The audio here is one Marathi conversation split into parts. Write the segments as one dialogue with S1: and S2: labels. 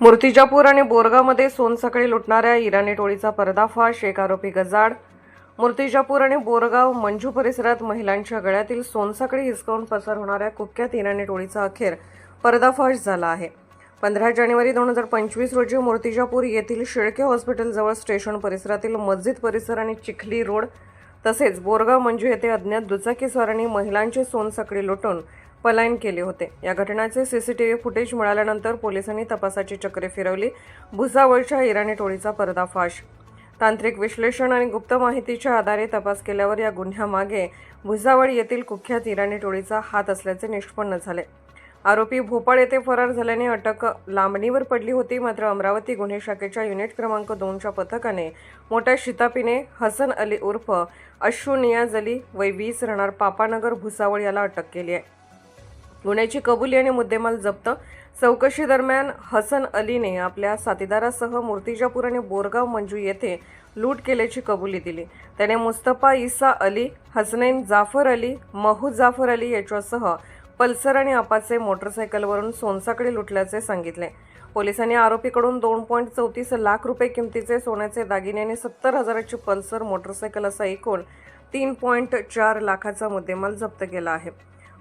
S1: मूर्तिजापूर आणि बोरगावमध्ये सोनसकळी लुटणाऱ्या इराणी टोळीचा पर्दाफाश एक आरोपी गजाड मूर्तिजापूर आणि बोरगाव मंजू परिसरात महिलांच्या गळ्यातील सोनसकळी हिसकावून पसार होणाऱ्या कुख्यात इराणी टोळीचा अखेर पर्दाफाश झाला आहे. पंधरा जानेवारी दोन हजार पंचवीस रोजी मूर्तिजापूर येथील शेळके हॉस्पिटलजवळ स्टेशन परिसरातील मस्जिद परिसर आणि चिखली रोड तसेच बोरगाव मंजू येथे अज्ञात दुचाकीस्वारांनी महिलांची सोनसकळी लुटून पलायन केले होते. या घटनेचे सीसीटीव्ही फुटेज मिळाल्यानंतर पोलिसांनी तपासाची चक्रे फिरवली. भुसावळच्या इराणी टोळीचा पर्दाफाश. तांत्रिक विश्लेषण आणि गुप्त माहितीच्या आधारे तपास केल्यावर या गुन्ह्यामागे भुसावळ येथील कुख्यात इराणी टोळीचा हात असल्याचे निष्पन्न झाले. आरोपी भोपाळ येथे फरार झाल्याने अटक लांबणीवर पडली होती. मात्र अमरावती गुन्हे शाखेच्या युनिट क्रमांक दोनच्या पथकाने मोठ्या शितापीने हसन अली उर्फ अश्रू नियाज अली वय वीस राहणार पापानगर भुसावळ याला अटक केली आहे. गुन्ह्याची कबुली आणि मुद्देमाल जप्त. चौकशी दरम्यान हसन अलीने आपल्या साथीदारासह मूर्तिजापूर आणि बोरगाव मंजू येथे लूट केल्याची कबुली दिली. त्याने मुस्तफा इसा अली हसनैन जाफर अली महू जाफर अली याच्यासह पल्सर आणि अपाचे मोटरसायकलवरून सोनसाकडे लुटल्याचे सांगितले. पोलिसांनी आरोपीकडून दोन पॉईंट चौतीस लाख रुपये किमतीचे सोन्याचे दागिने आणि सत्तर हजाराची पल्सर मोटरसायकल असा एकूण तीन पॉईंट चार लाखाचा मुद्देमाल जप्त केला आहे.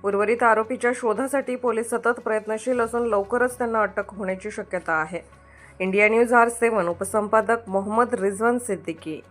S1: उर्वरित आरोपीच्या शोधासाठी पोलीस सतत प्रयत्नशील असून लवकरच त्यांना अटक होण्याची शक्यता आहे. इंडिया न्यूज आर सेवन उपसंपादक मोहम्मद रिझवान सिद्दीकी.